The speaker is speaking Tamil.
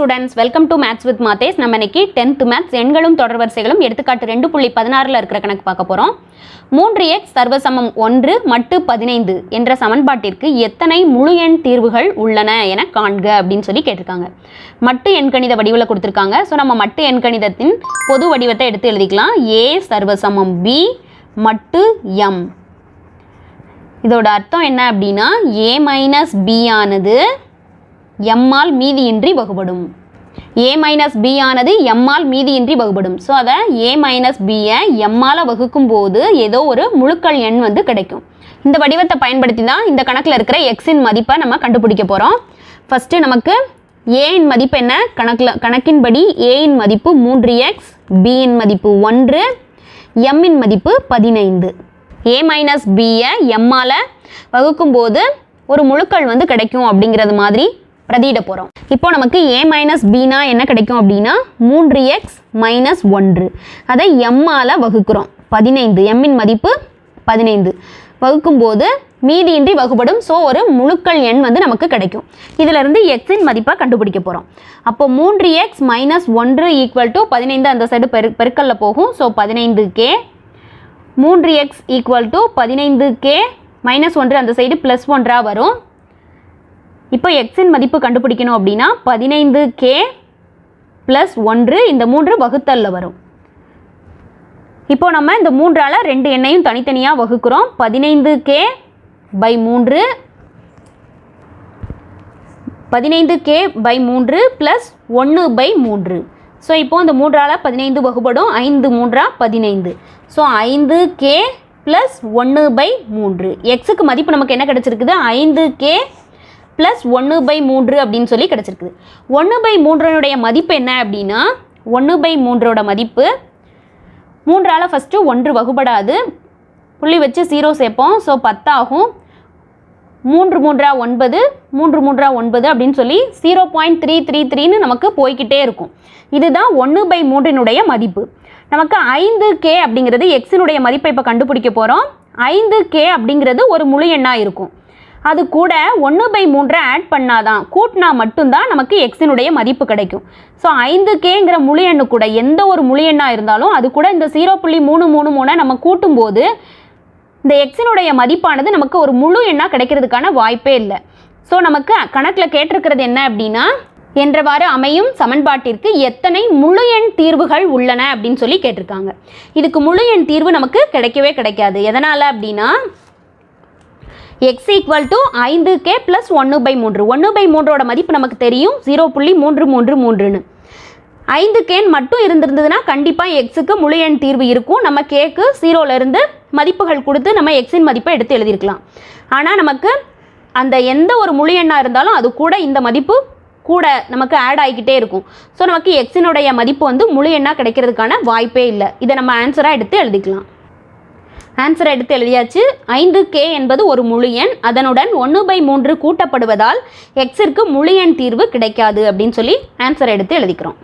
Students welcome to maths with Mathes நம்ம இன்னைக்கு டென்த் மேத்ஸ் எண்களும் தொடர் வரிசைகளும் எடுத்துக்காட்டு ரெண்டு புள்ளி பதினாறில் இருக்கிற கணக்கு பார்க்க போகிறோம் மூன்று எக்ஸ் சர்வசமம் ஒன்று மட்டு பதினைந்து என்ற சமன்பாட்டிற்கு எத்தனை முழு எண் தீர்வுகள் உள்ளன என காண்க அப்படின்னு சொல்லி கேட்டிருக்காங்க. மட்டு எண்கணித வடிவில் கொடுத்துருக்காங்க. ஸோ நம்ம மட்டு எண்கணிதத்தின் பொது வடிவத்தை எடுத்து எழுதிக்கலாம். ஏ சர்வசமம் பி மட்டு எம் இதோட அர்த்தம் என்ன அப்படின்னா ஏ மைனஸ் பி ஆனது எம்மால் மீதியின்றி வகுபடும். ஏ மைனஸ் பி ஆனது எம்மால் மீதியின்றி வகுபடும். ஸோ அதை ஏ மைனஸ் பியை எம்மால் வகுக்கும் போது ஏதோ ஒரு முழுக்கள் எண் வந்து கிடைக்கும். இந்த வடிவத்தை பயன்படுத்தி தான் இந்த கணக்கில் இருக்கிற எக்ஸின் மதிப்பை நம்ம கண்டுபிடிக்க போகிறோம் ஃபஸ்ட்டு நமக்கு ஏயின் மதிப்பு என்ன? கணக்கில் கணக்கின்படி ஏயின் மதிப்பு மூன்று எக்ஸ் பியின் மதிப்பு ஒன்று எம்மின் மதிப்பு பதினைந்து. ஏ மைனஸ் பியை எம்மால் வகுக்கும்போது ஒரு முழுக்கள் வந்து கிடைக்கும் அப்படிங்கிறது மாதிரி பிரதியிட போகிறோம் இப்போ நமக்கு ஏ மைனஸ் பினா என்ன கிடைக்கும் அப்படின்னா மூன்று எக்ஸ் மைனஸ் ஒன்று. அதை எம்மால் வகுக்கிறோம். பதினைந்து. எம்மின் மதிப்பு பதினைந்து. வகுக்கும்போது மீதியின்றி வகுப்படும் ஸோ ஒரு முழுக்கள் எண் வந்து நமக்கு கிடைக்கும். இதிலிருந்து எக்ஸின் மதிப்பாக கண்டுபிடிக்க போகிறோம் அப்போ மூன்று எக்ஸ் மைனஸ் ஒன்று ஈக்குவல் டு பதினைந்து அந்த சைடு பெரு பெருக்கல்ல போகும். ஸோ பதினைந்து கே மூன்று எக்ஸ் ஈக்குவல் டு பதினைந்து கே மைனஸ் ஒன்று அந்த சைடு ப்ளஸ் ஒன்றாக வரும். இப்போ எக்ஸின் மதிப்பு கண்டுபிடிக்கணும் அப்படின்னா பதினைந்து கே ப்ளஸ் ஒன்று இந்த மூன்று வகுத்தலில் வரும். இப்போ நம்ம இந்த மூன்றால் ரெண்டு எண்ணையும் தனித்தனியாக வகுக்கிறோம். பதினைந்து கே பை மூன்று பதினைந்து கே பை மூன்று ப்ளஸ் ஒன்று பை மூன்று. ஸோ இப்போ இந்த மூன்றால் பதினைந்து வகுப்படும் ஐந்து மூன்றா பதினைந்து. ஸோ ஐந்து கே ப்ளஸ் ஒன்று பை மூன்று. எக்ஸுக்கு மதிப்பு நமக்கு என்ன கிடச்சிருக்குது? ஐந்து கே ப்ளஸ் ஒன்று பை மூன்று அப்படின்னு சொல்லி கிடச்சிருக்குது. ஒன்று பை மூன்றனுடைய மதிப்பு என்ன அப்படின்னா ஒன்று பை மூன்றோட மதிப்பு மூன்றால் ஃபஸ்ட்டு ஒன்று வகுபடாது. புள்ளி வச்சு ஜீரோ சேர்ப்போம். ஸோ பத்தாகும். மூன்று மூன்றா ஒன்பது மூன்று மூன்றா ஒன்பது அப்படின்னு சொல்லி ஜீரோ பாயிண்ட் த்ரீ த்ரீ த்ரீன்னு நமக்கு போய்கிட்டே இருக்கும். இதுதான் ஒன்று பை மூன்றினுடைய மதிப்பு. நமக்கு ஐந்து கே அப்படிங்கிறது எக்ஸினுடைய மதிப்பை இப்போ கண்டுபிடிக்க போகிறோம் ஐந்து கே அப்படிங்கிறது ஒரு முழு எண்ணாக இருக்கும். அது கூட ஒன்று பை மூன்றை ஆட் பண்ணாதான். கூட்டினா மட்டும்தான் நமக்கு எக்ஸினுடைய மதிப்பு கிடைக்கும். ஸோ ஐந்து கேங்கிற முழு எண்ணு கூட எந்த ஒரு முழு எண்ணாக இருந்தாலும் அது கூட இந்த ஜீரோ புள்ளி மூணு மூணு மூணை நம்ம கூட்டும்போது இந்த எக்ஸினுடைய மதிப்பானது நமக்கு ஒரு முழு எண்ணாக கிடைக்கிறதுக்கான வாய்ப்பே இல்லை. ஸோ நமக்கு கணக்கில் கேட்டிருக்கிறது என்ன அப்படின்னா என்றவாறு அமையும் சமன்பாட்டிற்கு எத்தனை முழு எண் தீர்வுகள் உள்ளன அப்படின்னு சொல்லி கேட்டிருக்காங்க. இதுக்கு முழு எண் தீர்வு நமக்கு கிடைக்கவே கிடைக்காது. எதனால் அப்படின்னா எக்ஸ் ஈக்குவல் டு ஐந்து கே ப்ளஸ் ஒன்று பை மூன்று. ஒன்று பை மூன்றோட மதிப்பு நமக்கு தெரியும். ஜீரோ புள்ளி மூன்று மூன்று மூன்றுன்னு. ஐந்து கேன் மட்டும் இருந்திருந்ததுன்னா கண்டிப்பாக எக்ஸுக்கு முழு எண் தீர்வு இருக்கும். நம்ம கேக்கு ஜீரோலேருந்து மதிப்புகள் கொடுத்து நம்ம எக்ஸின் மதிப்பை எடுத்து எழுதியிருக்கலாம். ஆனால் நமக்கு அந்த எந்த ஒரு முழு எண்ணாக இருந்தாலும் அது கூட இந்த மதிப்பு கூட நமக்கு ஆட் ஆகிக்கிட்டே இருக்கும். ஸோ நமக்கு எக்ஸினுடைய மதிப்பு வந்து முழு எண்ணாக கிடைக்கிறதுக்கான வாய்ப்பே இல்லை. இதை நம்ம ஆன்சராக எடுத்து எழுதிக்கலாம். ஆன்சரை எடுத்து எழுதியாச்சு. ஐந்து கே என்பது ஒரு முழு எண். அதனுடன் ஒன்று பை மூன்று கூட்டப்படுவதால் எக்ஸிற்கு முழு எண் தீர்வு கிடைக்காது அப்படின்னு சொல்லி ஆன்சரை எடுத்து எழுதிக்கிறோம்.